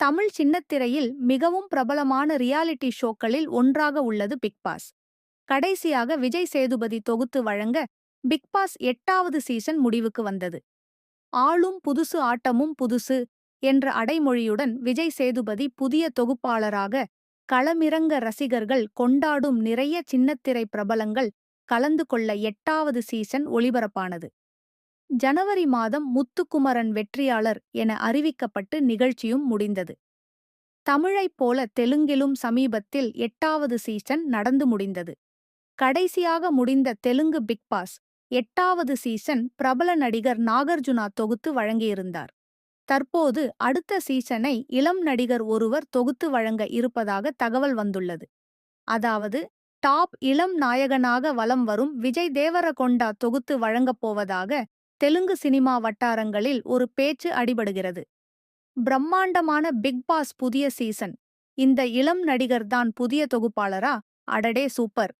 தமிழ் சின்னத்திரையில் மிகவும் பிரபலமான ரியாலிட்டி ஷோக்களில் ஒன்றாக உள்ளது பிக் பாஸ். கடைசியாக விஜய் சேதுபதி தொகுத்து வழங்க பிக் பாஸ் எட்டாவது சீசன் முடிவுக்கு வந்தது. ஆளும் புதுசு ஆட்டமும் புதுசு என்ற அடைமொழியுடன் விஜய் சேதுபதி புதிய தொகுப்பாளராக களமிறங்க ரசிகர்கள் கொண்டாடும் நிறைய சின்னத்திரை பிரபலங்கள் கலந்து கொள்ள எட்டாவது சீசன் ஒளிபரப்பானது. ஜனவரி மாதம் முத்துக்குமரன் வெற்றியாளர் என அறிவிக்கப்பட்டு நிகழ்ச்சியும் முடிந்தது. தமிழைப் போல தெலுங்கிலும் சமீபத்தில் எட்டாவது சீசன் நடந்து முடிந்தது. கடைசியாக முடிந்த தெலுங்கு பிக் பாஸ் எட்டாவது சீசன் பிரபல நடிகர் நாகார்ஜுனா தொகுத்து வழங்கியிருந்தார். தற்போது அடுத்த சீசனை இளம் நடிகர் ஒருவர் தொகுத்து வழங்க இருப்பதாக தகவல் வந்துள்ளது. அதாவது டாப் இளம் நாயகனாக வலம் வரும் விஜய் தேவரகொண்டா தொகுத்து வழங்கப் போவதாக தெலுங்கு சினிமா வட்டாரங்களில் ஒரு பேச்சு அடிபடுகிறது. பிரம்மாண்டமான பிக் பாஸ் புதிய சீசன். இந்த இளம் நடிகர்தான் புதிய தொகுப்பாளரா? அடடே சூப்பர்.